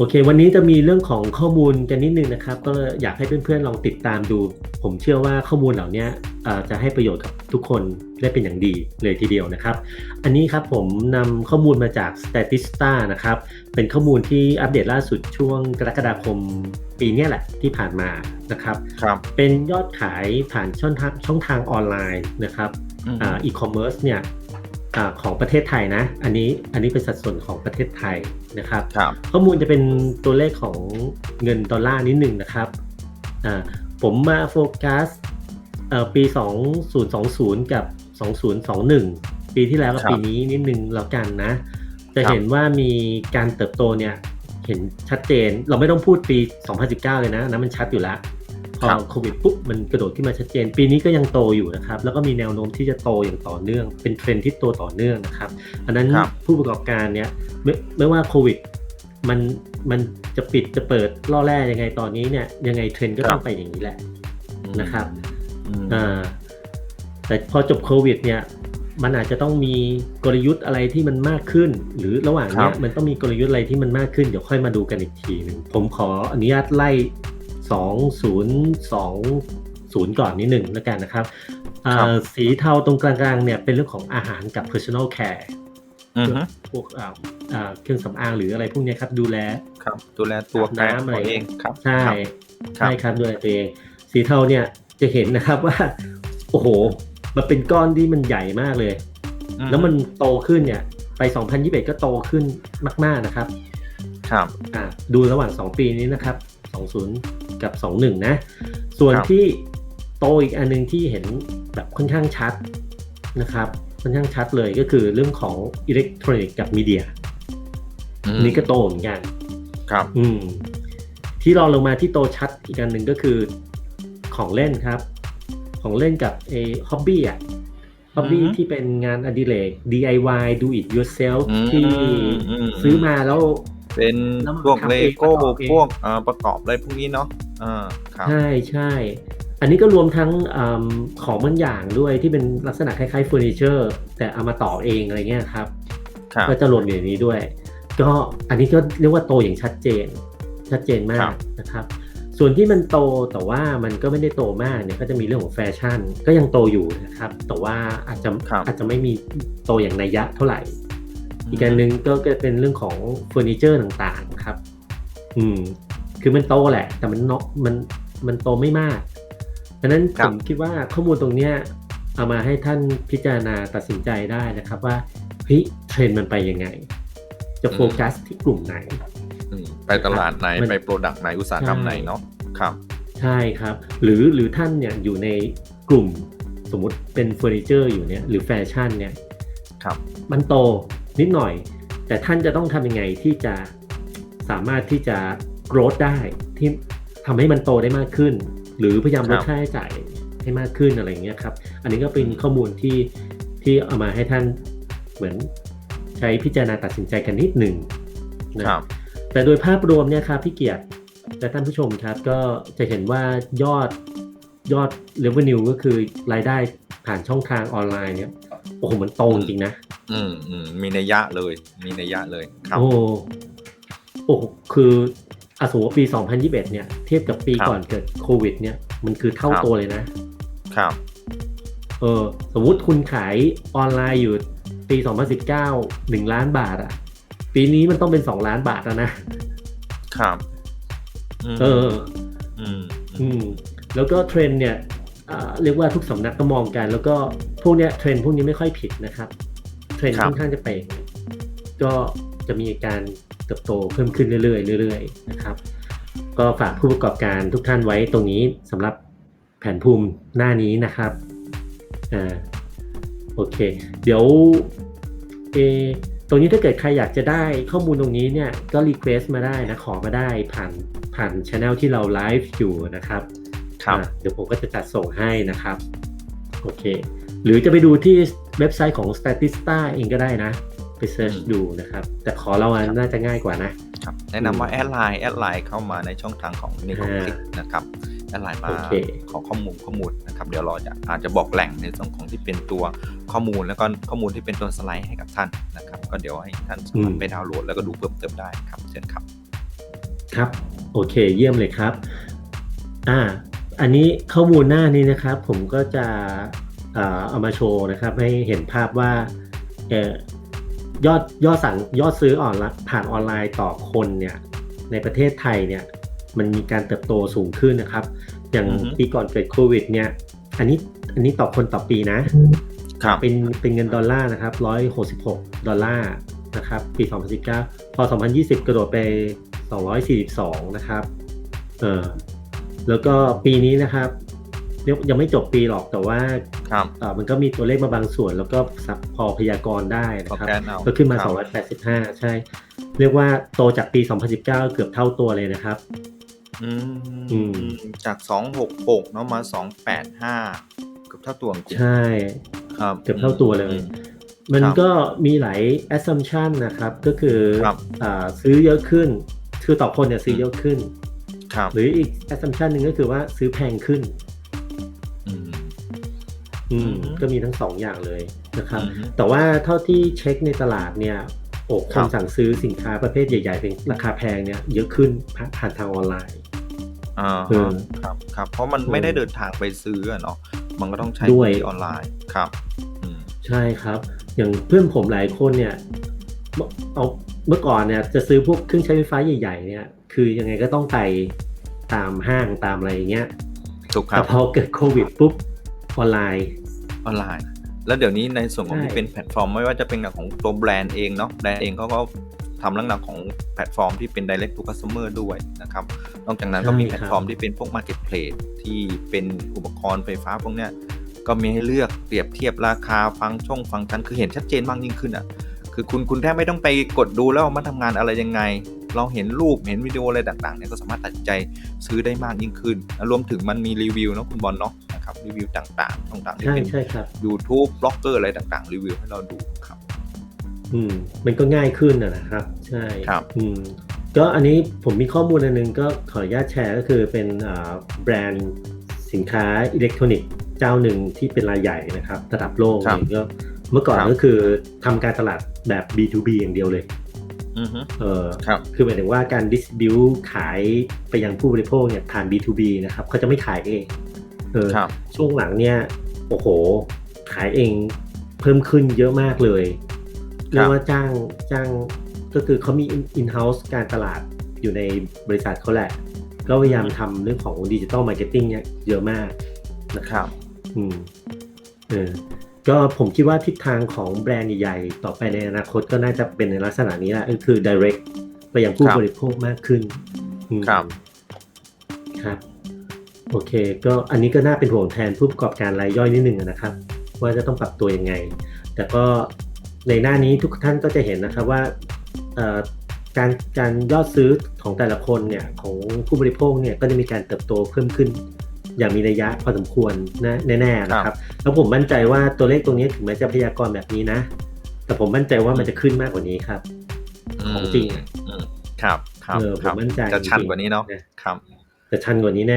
โอเค วันนี้จะมีเรื่องของข้อมูลกันนิดนึงนะครับ ก็อยากให้เพื่อนๆลองติดตามดู ผมเชื่อว่าข้อมูลเหล่านี้เอ่อจะให้ประโยชน์กับทุกคนได้เป็นอย่างดีเลยทีเดียวนะครับ อันนี้ครับผมนำข้อมูลมาจาก Statista นะครับ เป็นข้อมูลที่อัปเดตล่าสุดช่วงกรกฎาคมปีเนี้ยแหละที่ผ่านมานะครับครับเป็นยอดขายผ่านช่องทางช่องทางออนไลน์นะครับอืมอ่าอีคอมเมิร์ซเนี่ย อ่าของประเทศไทยนะ อันนี้อันนี้เป็นสัดส่วนของประเทศไทยนะครับครับข้อมูลจะเป็นตัวเลขของเงินดอลลาร์นิดหนึ่งนะครับอ่าผมมาโฟกัสเอ่อปี 2020 กับ 2021 ปีที่แล้วกับครับปีนี้นิดนึงแล้วกันนะ จะเห็นว่ามีการเติบโตเนี่ยเห็นชัดเจน เราไม่ต้องพูดปี 2019 เลยนะอันนั้นมันชัดอยู่แล้ว พอครับโควิดปุ๊บมันกระโดดขึ้นมาชัดเจน ปีนี้ก็ยังโตอยู่นะครับแล้วก็มีแนวโน้มที่จะโตอย่างต่อเนื่อง เป็นเทรนด์ที่โตต่อเนื่องนะครับอันนั้นครับผู้ประกอบการเนี่ยไม่ไม่ว่าโควิดมันมันจะปิดจะเปิดล่อแร่ยังไงตอนนี้เนี่ยยังไงเทรนด์ก็ต้องไปอย่างนี้แหละนะครับอืมอ่าแต่พอจบโควิดเนี่ยมันอาจจะต้องมีกลยุทธ์อะไรที่มันมากขึ้น หรือระหว่างเนี้ยมันต้องมีกลยุทธ์อะไรที่มันมากขึ้นเดี๋ยวค่อยมาดูกันอีกทีหนึ่งผมขออนุญาตไล่ สองศูนย์สองศูนย์ก่อนนิดหนึ่งแล้วกันนะครับอ่าสีเทาตรงกลางๆเนี่ยเป็นเรื่องของอาหารกับ personal care อืมฮึพวกอ่าอ่าเครื่องสำอางหรืออะไรพวกเนี้ยครับดูแลครับดูแลตัวอาบน้ำอะไรตัวเองครับใช่ครับใช่ครับด้วยตัวเองสีเทาเนี่ยจะเห็นนะครับว่า โอ้โห มันเป็นก้อนที่มันใหญ่มากเลยอืแล้วมันโตขึ้นเนี่ย ไป 2021 ก็โตขึ้นมาก ๆนะครับ ครับอ่าดูระหว่าง 2 ปีนี้นะครับ 20 กับ 21 นะ ส่วนครับที่โตอีกอันหนึงที่เห็นแบบค่อนข้างชัดนะครับค่อนข้างชัดเลยก็คือเรื่องของอิเล็กทรอนิกส์กับมีเดียอืมอันนี้ก็โตเหมือนกันครับ อืม ที่รองลงมาที่โตชัดอีกอันหนึ่งก็คือของเล่นครับ ของเล่นกับเอฮ็อบบี้อะฮ็อบบี้อือฮึที่เป็นงานอดิเรก DIY do it yourself อืมที่อืมซื้อมาแล้ว เป็นแล้วมันพวกทำเลเองโก้ประกอบเองพวกเอ่อประกอบอะไรพวกนี้เนาะอ่าครับใช่ใช่ อันนี้ก็รวมทั้งอมของบางอย่างด้วยที่เป็นลักษณะคล้ายๆเฟอร์นิเจอร์ แต่เอามาต่อเองอะไรเงี้ยครับครับก็จะรวมอยู่ในนี้ด้วย ก็อันนี้ก็เรียกว่าโตอย่างชัดเจน ชัดเจนมาครักบนะครับ ส่วนที่มันโตแต่ว่ามันก็ไม่ได้โตมากเนี่ยก็จะมีเรื่องของแฟชั่น ก็ยังโตอยู่นะครับ แต่ว่าอาจจะครับอาจจะไม่มีโตอย่างนัยยะเท่าไหร่ อีกอันหนึ่งก็ก็เป็นเรื่องของเฟอร์นิเจอร์ต่างๆครับ อืม คือมันโตแหละ แต่มันเนาะมันมันโตไม่มากดังนั้นครัผบมคิดว่าข้อมูลตรงเนี้ยเอามาให้ท่านพิจารณาตัดสินใจได้นะครับว่าเฮ้ยเทรนด์มันไปยังไง จะโฟกัสที่กลุ่มไหนอืมไปตลาดไหนมันไปโปรดักต์ไหนอุตสาหกรรมใช่ไหนเนาะครับ ใช่ครับ หรือหรือท่านเนี่ยอยู่ในกลุ่มสมมติเป็นเฟอร์นิเจอร์อยู่เนี่ยหรือแฟชั่นเนี่ยครับ มันโต นิดหน่อย แต่ท่านจะต้องทำยังไงที่จะสามารถที่จะ growth ได้ที่ทำให้มันโตได้มากขึ้น หรือพยายามลดครับค่าใช้จ่ายให้มากขึ้นอะไรอย่างเงี้ยครับ อันนี้ก็เป็นข้อมูลที่ที่เอามาให้ท่านเหมือนใช้พิจารณาตัดสินใจกันนิดหนึ่งนะครับ แต่โดยภาพรวมเนี่ยครับพี่เกียรติและท่านผู้ชมครับก็จะเห็นว่ายอดยอด revenue ก็คือรายได้ผ่านช่องทางออนไลน์เนี่ยโอ้โหมันโตจริงๆนะ อืมอืมมีนัยยะเลย มีนัยยะเลยครับโอ้โอ้คืออาสมมติว่าปี 2021 เนี่ย เทียบกับปีครับก่อนเกิดโควิด เนี่ย มันคือเท่าครับตัวเลยนะ ครับ เออ สมมุติคุณขายออนไลน์อยู่ปี 2019 1 ล้านบาทอะปีนี้มันต้องเป็น 2 ล้านบาทแล้วนะ ครับมเออ อืม อือืมมแล้วก็เทรนด์เนี่ยอ่าเรียกว่าทุกสำนักก็มองกัน แล้วก็พวกเนี้ยเทรนด์พวกนี้ไม่ค่อยผิดนะครับ เทรนด์ค่อนข้างจะเป็นก็จะมีการเติบโตเพิ่มขึ้นเรื่อยๆเรื่อยๆนะครับ ก็ฝากผู้ประกอบการทุกท่านไว้ตรงนี้สำหรับแผนภูมิหน้านี้นะครับอ่าโอเค เดี๋ยวเออตรงนี้ถ้าเกิดใครอยากจะได้ข้อมูลตรงนี้เนี่ยก็รีเควสต์มาได้นะขอมาได้ผ่านผ่านช anel ที่เราไลฟ์อยู่นะครับครับอะเดี๋ยวผมก็จะจัดส่งให้นะครับ โอเค หรือจะไปดูที่ เว็บไซต์ของ Statista เองก็ได้นะ ไปเซิร์ชอืมดูนะครับ แต่ขอเราอันน่าจะง่ายกว่านะครับแนะนำว่าแอดไลน์แอดไลน์เข้ามาในช่องทางของนิคมอ่าคลิกนะครับแอดไลน์มาโอเคขอข้อมูลข้อมูลนะครับ เดี๋ยวเราจะอาจจะบอกแหล่งในส่วนของที่เป็นตัวข้อมูลแล้วก็ข้อมูลที่เป็นตัวสไลด์ให้กับท่านนะครับ ก็เดี๋ยวให้ท่านสามารถไปดาวน์โหลดแล้วก็ดูเพิ่มเติมได้ครับเชิญครับ ครับ โอเค เยี่ยมเลยครับ อ่า อันนี้ข้อมูลหน้านี้นะครับ ผมก็จะอ่า เอามาโชว์นะครับให้เห็นภาพว่าเอ่อยอดยอดสั่งยอดซื้อออนไลน์ผ่านออนไลน์ต่อคนเนี่ยในประเทศไทยเนี่ยมันมีการเติบโตสูงขึ้นนะครับ อย่างอือฮึปีก่อนเกิดโควิดเนี่ยอันนี้อันนี้ต่อคนต่อปีนะครับเป็นเป็นเงินดอลลาร์นะครับ166ดอลลาร์นะครับปี 2019 พอ 2020 กระโดดไป 242 นะครับเออแล้วก็ปีนี้นะครับ ยังยังไม่จบปีหรอกแต่ว่าครับเออมันก็มีตัวเลขมาบางส่วน แล้วก็สักพอพยากรณ์ได้พอนะครับแกนเอาก็ขึ้นมาครับ285 ใช่ เรียกว่าโตจากปี 2019 เกือบเท่าตัวเลยนะครับอือืมมจากสองหกหกเนาะมาสองแปดห้าเกือบเท่าตัวจริงใช่ครับเกือบเท่าตัวเลยอืมมันครับก็มีหลาย assumption นะครับ ก็คือครับอาซื้อเยอะขึ้น คือต่อคนเนี่ยซื้อเยอะขึ้นครับหรืออีก assumption หนึ่งก็คือว่าซื้อแพงขึ้นอืม อืมอืมก็มีทั้งสองอย่างเลยนะครับอืมแต่ว่าเท่าที่เช็คในตลาดเนี่ยโอ้คครันบสั่งซื้อสินค้าประเภทใหญ่ๆเป็นราคาแพงเนี่ยเยอะขึ้นผ่านผ่านทางออนไลน์อ่าเออครับครับเพราะมันไม่ได้เดินทางไปซื้ออะเนาะมันก็ต้องใช้ด้วยที่ออนไลน์ครับอืมใช่ครับ อย่างเพื่อนผมหลายคนเนี่ยเมื่อเอาเมื่อก่อนเนี่ยจะซื้อพวกเครื่องใช้ไฟฟ้าใหญ่ ๆ เนี่ย คือยังไงก็ต้องไปตามห้างตามอะไรอย่างเงี้ยถูกครัแต่บพอเกิดโควิดปุ๊บ ออนไลน์ออนไลน์ แล้วเดี๋ยวนี้ในส่วนของใช่ที่เป็นแพลตฟอร์ม ไม่ว่าจะเป็นของตัวแบรนด์เองเนาะแบรนด์เองเขาก็ทำลักษณะของแพลตฟอร์มที่เป็น direct to customer ด้วยนะครับ นอกจากนั้นก็มีแพลตฟอร์มที่เป็นพวก marketplace ที่เป็นอุปกรณ์ไฟฟ้าพวกเนี้ยก็มีให้เลือกเปรียบเทียบราคาฟังก์ช่องฟังก์ชันคือเห็นชัดเจนมากยิ่งขึ้นอะคือคุณคุณแทบไม่ต้องไปกดดูแล้วว่ามันทำงานอะไรยังไง เราเห็นรูปเห็นวิดีโออะไรต่างๆเนี่ยก็สามารถตัดสินใจซื้อได้มากยิ่งขึ้นแล้วรวมถึงมันมีรีวิวเนาะคุณบอลเนาะ นะครับรีวิวต่างๆต่างๆที่ใช่เป็นใช่ครับ YouTube บล็อกเกอร์อะไรต่างๆ รีวิวให้เราดูครับ อืมมันก็ง่ายขึ้นนะนะครับ ใช่ครับ อืมก็อันนี้ผมมีข้อมูลอันนึงก็ขออนุญาตแชร์ก็คือเป็นอ่าแบรนด์สินค้าอิเล็กทรอนิกส์เจ้าหนึ่งที่เป็นรายใหญ่นะครับระดับโลกครับเนี่ยก็เมื่อก่อนครับก็คือทำการตลาดแบบ B2B อย่างเดียวเลยอือฮึเออครับคือหมายถึงว่าการดิสบิวขายไปยังผู้บริโภคเนี่ยผ่าน B2B นะครับเขาจะไม่ขายเอง เออครับช่วงหลังเนี่ยโอ้โห ขายเองเพิ่มขึ้นเยอะมากเลยเรียกว่าจ้างจ้างก็คือเขามี in-house การตลาดอยู่ในบริษัทเขาแหละ ก็พยายามทำเรื่องของดิจิ t a ลมาร์เก็ตติ้งเนี่ยเยอะมากนะคครับรับ อืมเออก็ผมคิดว่าทิศทางของแบรนด์ใหญ่ๆ ต่อไปในอนาคตก็น่าจะเป็นในลักษณะนี้แหละก็คือ direct ไปยังผู้ครับบริโภคมากขึ้นอืมครับ ครับ โอเค ก็อันนี้ก็น่าเป็นห่วงแทนผู้ประกอบการรายย่อยนิดหนึ่งนะครับ ว่าจะต้องปรับตัวยังไง แต่ก็ในหน้านี้ทุกท่านก็จะเห็นนะครับว่าเอ่อการการยอดซื้อของแต่ละคนเนี่ยของผู้บริโภคเนี่ยก็จะมีการเติบโตเพิ่มขึ้น อย่างมีนัยยะพอสมควรนะแน่ๆนะครับ แล้วผมมั่นใจว่าตัวเลขตรงนี้ถึงแม้จะพยากรณ์แบบนี้นะ แต่ผมมั่นใจว่ามันจะขึ้นมากกว่านี้ครับของจริงอะอืมครับครับเออผมครับมั่นใจจะชันจริงๆกว่านี้เนาะนะครับจะชันกว่านี้แน่